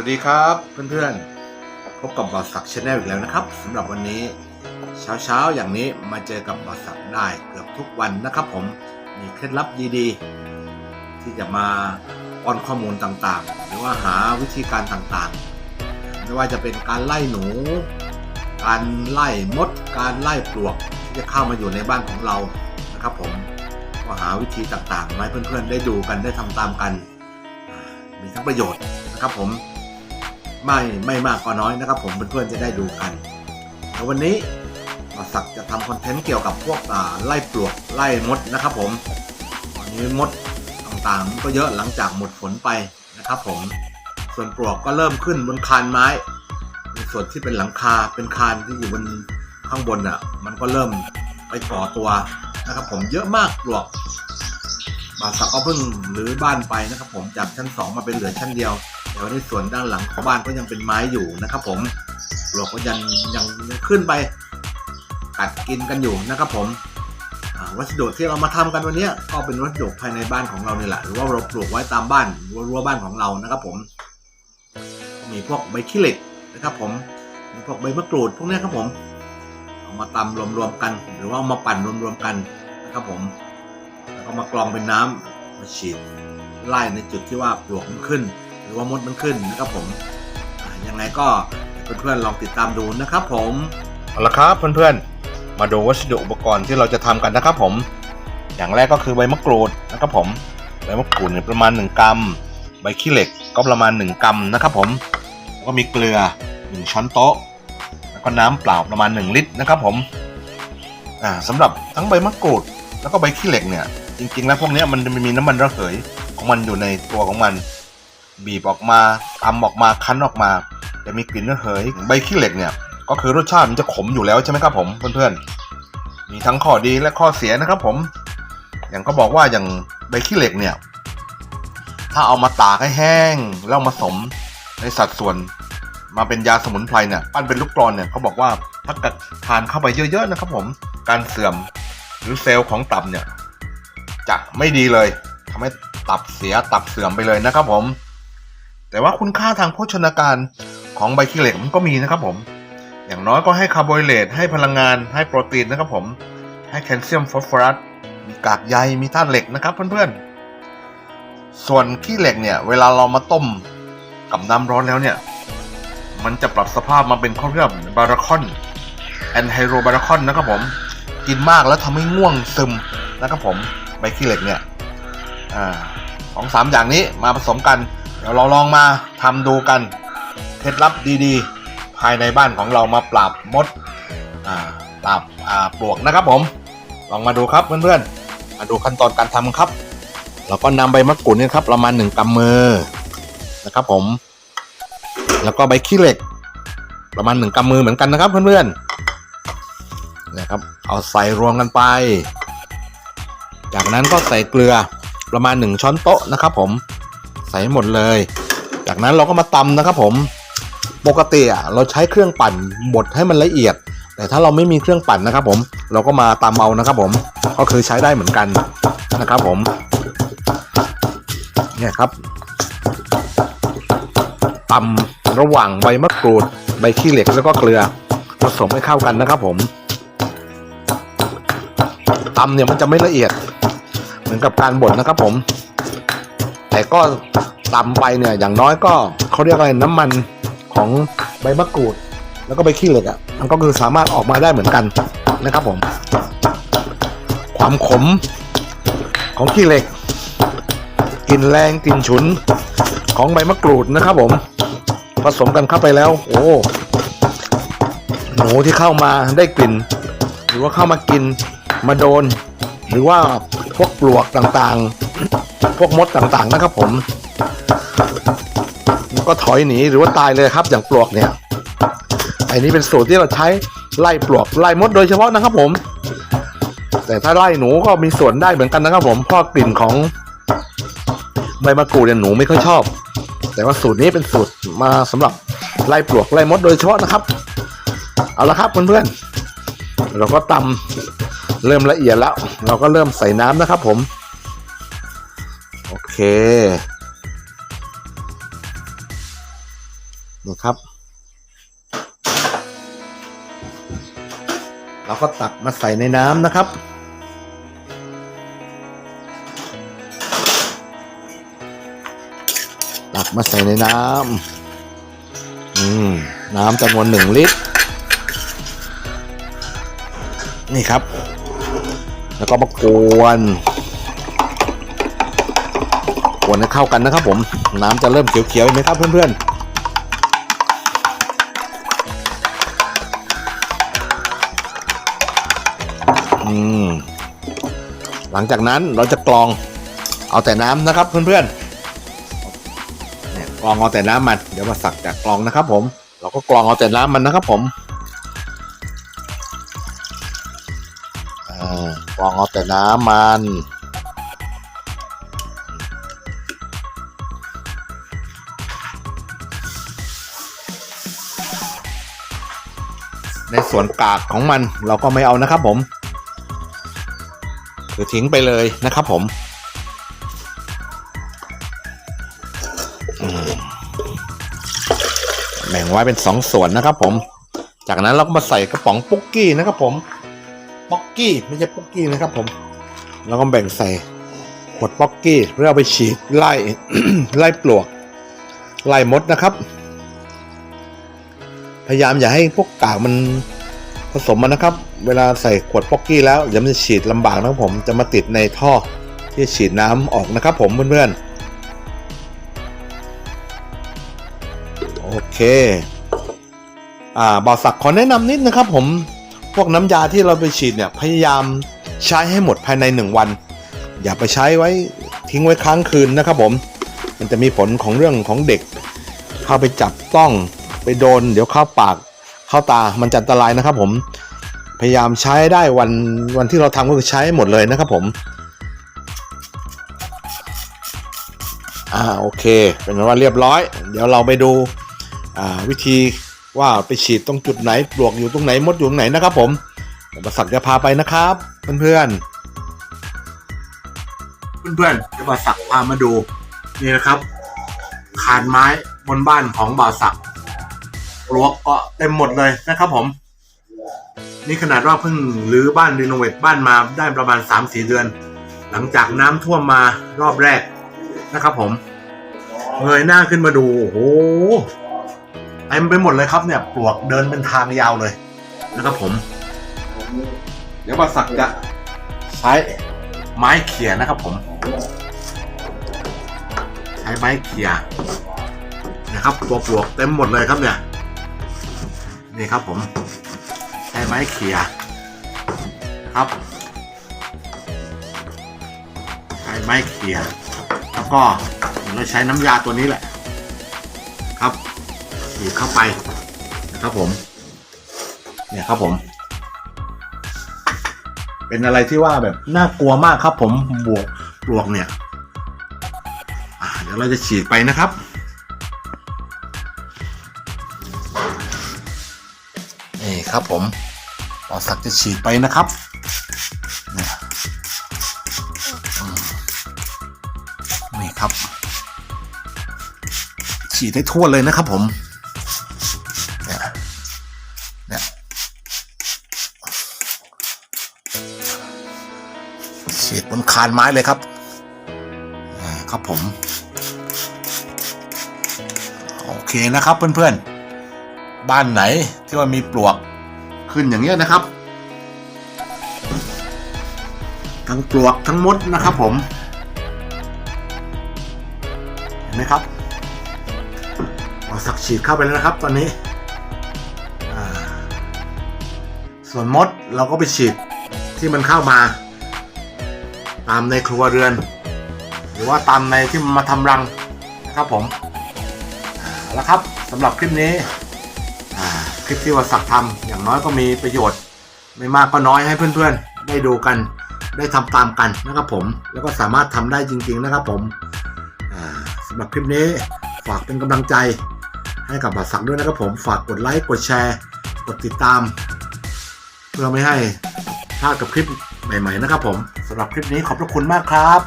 วัสดีครับเพื่อนๆพบกับบอสสักชาแนลอีกแล้วนะครับสำหรับวันนี้เช้าๆอย่างนี้มาเจอกับบอสสักได้เกือบทุกวันนะครับ ผมมีเคล็ดลับดีๆ ที่จะมาป้อนข้อมูลต่างๆ หรือว่าหาวิธีการต่างๆ ไม่ว่าจะเป็นการไล่หนู การไล่มด การไล่ปลวกที่จะเข้ามาอยู่ในบ้านของเรานะครับ ผมก็หาวิธีต่างๆมาให้เพื่อนๆได้ดูกันได้ทำตามกัน มีทั้งประโยชน์นะครับผม ไม่ไม่มากก็น้อยนะครับ ผมเพื่อนๆจะได้ดูกันแล้ววันนี้มาสักจะทำคอนเทนต์เกี่ยวกับพวกอ่าไล่ปลวกไล่มดนะครับ ผมวันนี้มดต่างๆมันก็เยอะหลังจากหมดฝนไปนะครับผมส่วนปลวกก็เริ่มขึ้นบนคานไม้ในส่วนที่เป็นหลังคาเป็นคานที่อยู่บนข้างบนอะ มันก็เริ่มไปก่อตัวนะครับ ผมเยอะมากปลวกบาสักก็เพิ่งหรือบ้านไปนะครับ ผมจากชั้นสองมาเป็นเหลือชั้นเดียว แต่ว่าในส่วนด้านหลังของบ้านก็ยังเป็นไม้อยู่นะครับ ผมปลวกก็ยังยังขึ้นไปกัดกินกันอยู่นะครับผมวัสดุที่เรามาทำกันวันนี้ก็เป็นวัสดุภายในบ้านของเราเนี่ยแหละหรือว่าเราปลูกไว้ตามบ้านรั้วบ้านของเรานะครับผม มีพวกใบขี้เหล็กนะครับ ผมมีพวกใบมะกรูดพวกนี้ครับผมเอามาตำรวมๆกัน หรือว่ามาปั่นรวมๆกันนะครับผม แล้วก็มากรองเป็นน้ำมาฉีดไล่ในจุดที่ว่าปลวกมันขึ้น รือว่ามดมันขึ้นนะครับผมยังไงก็เพื่อนๆลองติดตามดูนะครับผมเอาละครับเพื่อนๆ มาดูวัสดุอุปกรณ์ที่เราจะทำกันนะครับผม อย่างแรกก็คือใบมะกรูดนะครับผมใบมะกรูดเนี่ยประมาณ 1 กรัม ใบขี้เหล็กก็ประมาณ 1 กรัมนะครับผมแล้วก็มีเกลือ 1 ช้อนโต๊ะ แล้วก็น้ำเปล่าประมาณ 1 ลิตรนะครับผมอ่าสำหรับทั้งใบมะกรูด แล้วก็ใบขี้เหล็กเนี่ยจริงๆแล้วพวกนี้มันจะมีน้ำมันระเหยของมันอยู่ในตัวของมัน บีบออกมาตำออกมาคั้นออกมา จะมีกลิ่นระเหยใบขี้เหล็กเนี่ย ก็คือรสชาติมันจะขมอยู่แล้วใช่ไหมครับผมเพื่อนๆ มีทั้งข้อดีและข้อเสียนะครับผม อย่างก็บอกว่าอย่างใบขี้เหล็กเนี่ย ถ้าเอามาตากให้แห้งแล้วเอามาสมในสัดส่วนมาเป็นยาสมุนไพรเนี่ยปั้นเป็นลูกกรอนเนี่ยเขาบอกว่าถ้ากิดทานเข้าไปเยอะๆนะครับผมการเสื่อมหรือเซลล์ของตับเนี่ย จะไม่ดีเลยทำให้ตับเสียตับเสื่อมไปเลยนะครับผม แต่ว่าคุณค่าทางโภชนาการของใบขี้เหล็กมันก็มีนะครับผม อย่างน้อยก็ให้คาร์โบไฮเดรตให้พลังงานให้โปรตีนนะครับผม ให้แคลเซียมฟอสฟอรัสมีกากใยมีธาตุเหล็กนะครับเพื่อนๆ ส่วนขี้เหล็กเนี่ย เวลาเรามาต้มกับน้ำร้อนแล้วเนี่ย มันจะปรับสภาพมาเป็นเขาเรียกบาราคอนแอนไฮโรบาราคอนนะครับผม กินมากแล้วทำให้ง่วงซึมนะครับผมใบขี้เหล็กเนี่ยอ่าสองสามอย่างนี้มาผสมกัน ดี๋ยวเราลองมาทำดูกันเคล็ดลับดีๆ ภายในบ้านของเรามาปราบมดปราบาปลวกนะครับผม ลองมาดูครับเพื่อนๆมาดูขั้นตอนการทำครับเราก็นำใบมะกรูดนี่ครับประมาณหนึ่งกำมือนะครับผม แล้วก็ใบขี้เหล็ก ประมาณหนึ่งกำมือเหมือนกันนะครับเพื่อนๆนะครับเอาใส่รวมกันไป จากนั้นก็ใส่เกลือประมาณ 1 ช้อนโต๊ะนะครับผม ใส่ให้หมดเลย จากนั้นเราก็มาตำนะครับผมปกติอะเราใช้เครื่องปั่นบดให้มันละเอียด แต่ถ้าเราไม่มีเครื่องปั่นนะครับผมเราก็มาตำเอานะครับผมก็คือใช้ได้เหมือนกันนะครับผมเนี่ยครับตำระหว่างใบมะกรูด ใบขี้เหล็กแล้วก็เกลือผสมให้เข้ากันนะครับผมตำเนี่ยมันจะไม่ละเอียด เหมือนกับการบดนะครับผม แต่ก็ตำไปเนี่ยอย่างน้อยก็เขาเรียกอะไรน้ำมันของใบมะกรูด แล้วก็ใบขี้เหล็กอะ่ะมันก็คือสามารถออกมาได้เหมือนกันนะครับผม ความขมของขี้เหล็กกลิ่นแรงกลิ่นฉุนของใบมะกรูดนะครับผม ผสมกันเข้าไปแล้ว โอ้หนูที่เข้ามาได้กลิ่น หรือว่าเข้ามากินมาโดน หรือว่าพวกปลวกต่างๆ พวกมดต่างๆนะครับผมมันก็ถอยหนีหรือว่าตายเลยครับ อย่างปลวกเนี่ยไอ้นี้เป็นสูตรที่เราใช้ไล่ปลวกไล่มดโดยเฉพาะนะครับผม แต่ถ้าไล่หนูก็มีส่วนได้เหมือนกันนะครับ ผมเพราะกลิ่นของใบมะกรูดเนี่ยหนูไม่ค่อยชอบ แต่ว่าสูตรนี้เป็นสูตรมาสำหรับไล่ปลวกไล่มดโดยเฉพาะนะครับ เอาละครับเพื่อนๆเราก็ตำเริ่มละเอียดแล้ว เราก็เริ่มใส่น้ำนะครับ ผม เคนี่ครับ เราก็ตักมาใส่ในน้ำนะครับ ตักมาใส่ในน้ำอืมน้ำจำนวนหนึ่งลิตร นี่ครับ แล้วก็มากวน กวนให้เข้ากันนะครับผม น้ำจะเริ่มเขียวๆเห็นไหมครับเพื่อนๆอืมหลังจากนั้นเราจะกรองเอาแต่น้ำนะครับเพื่อนๆเนี่ยกรองเอาแต่น้ำมันเดี๋ยวมาสักจากกรองนะครับ ผม เราก็กรองเอาแต่น้ำมันนะครับ ผมอ่ากรองเอาแต่น้ำมัน ในส่วนกากของมันเราก็ไม่เอานะครับผมคือทิ้งไปเลยนะครับผมแบ่งไว้เป็นสองส่วนนะครับผม จากนั้นเราก็มาใส่กระป๋องปุ๊กกี้นะครับผมป๊อกกี้ไม่ใช่ปุ๊กกี้นะครับผม แล้วก็แบ่งใส่ขวดป๊อกกี้เพื่อเอาไปฉีดไล่ไล่ปลวกไล่มดนะครับ พยายามอย่าให้พวกกากมันผสมมันนะครับ เวลาใส่ขวดป๊อกกี้แล้วเดี๋ยวมันจะฉีดลำบากนะครับผมจะมาติดในท่อที่ฉีดน้ำออกนะครับ ผมเพื่อนๆโอเคอ่าบอสักขอแนะนำนิดนะครับ ผมพวกน้ำยาที่เราไปฉีดเนี่ยพยายามใช้ให้หมดภายในหนึ่งวัน อย่าไปใช้ไว้ทิ้งไว้ค้างคืนนะครับ ผม มันจะมีผลของเรื่องของเด็กเข้าไปจับต้อง ไปโดน เดี๋ยวเข้าปากเข้าตามันจะอันตรายนะครับ ผมพยายามใช้ได้วันวันที่เราทำก็คือใช้หมดเลยนะครับผมอ่าโอเค เป็นว่าเรียบร้อย เดี๋ยวเราไปดูอ่าวิธีว่าไปฉีดตรงจุดไหนปลวกอยู่ตรงไหนมดอยู่ตรงไหนนะครับ ผมเดี๋ยวประสักจะพาไปนะครับ เพื่อนๆเพื่อนๆจะประสักพามาดูนี่นะครับคานไม้บนบ้านของบ่าวศักดิ์ ปลวกเกาะเต็มหมดเลยนะครับผม นี่ขนาดว่าเพิ่งรื้อบ้านรีโนเวทบ้านมาได้ประมาณ 3-4 เดือน หลังจากน้ำท่วมมารอบแรกนะครับผมเงยหน้าขึ้นมาดูโอ้โหเต็มไปหมดเลยครับเนี่ยปลวกเดินเป็นทางยาวเลยนะครับผม เดี๋ยวบาวศักจะใช้ไม้เขี่ยนะครับผม ใช้ไม้เขี่ยนะครับตัวปลวกเต็มหมดเลยครับเนี่ย นี่ครับผมใช้ไม้เขี่ยครับใช้ไม้เขี่ยแล้วก็เราใช้น้ำยาตัวนี้แหละ ครับฉีดเข้าไปนะครับผม เนี่ยครับผม เป็นอะไรที่ว่าแบบน่ากลัวมากครับผมบวกปลวกเนี่ยเดี๋ยวเราจะฉีดไปนะครับ ครับผมปอสักจะฉีดไปนะครับเนี่ยครับ ฉีดให้ทั่วเลยนะครับผมเนี่ยเนี่ยฉีดบนคานไม้เลยครับครับผม โอเคนะครับเพื่อนๆ บ้านไหนที่ว่ามีปลวก ขึ้นอย่างเงี้ยนะครับ ทั้งปลวกทั้งมดนะครับผม เห็นไหมครับเราสักฉีดเข้าไปแล้วนะครับ ตอนนี้ส่วนมดเราก็ไปฉีดที่มันเข้ามา ตามในครัวเรือน หรือว่าตามในที่มันมาทำรังนะครับผมแล้วครับสำหรับคลิปนี้ คลิปที่ว่าสักทำอย่างน้อยก็มีประโยชน์ ไม่มากก็น้อยให้เพื่อนๆ ได้ดูกันได้ทำตามกันนะครับผม แล้วก็สามารถทำได้จริง ๆ นะครับผมอ่าสำหรับคลิปนี้ฝากเป็นกำลังใจให้กับบาสักด้วยนะครับผมฝากกดไลค์กดแชร์ กดติดตาม เพื่อไม่ให้พลาดกับคลิปใหม่ ๆ นะครับผมสำหรับคลิปนี้ขอบพระคุณมากครับ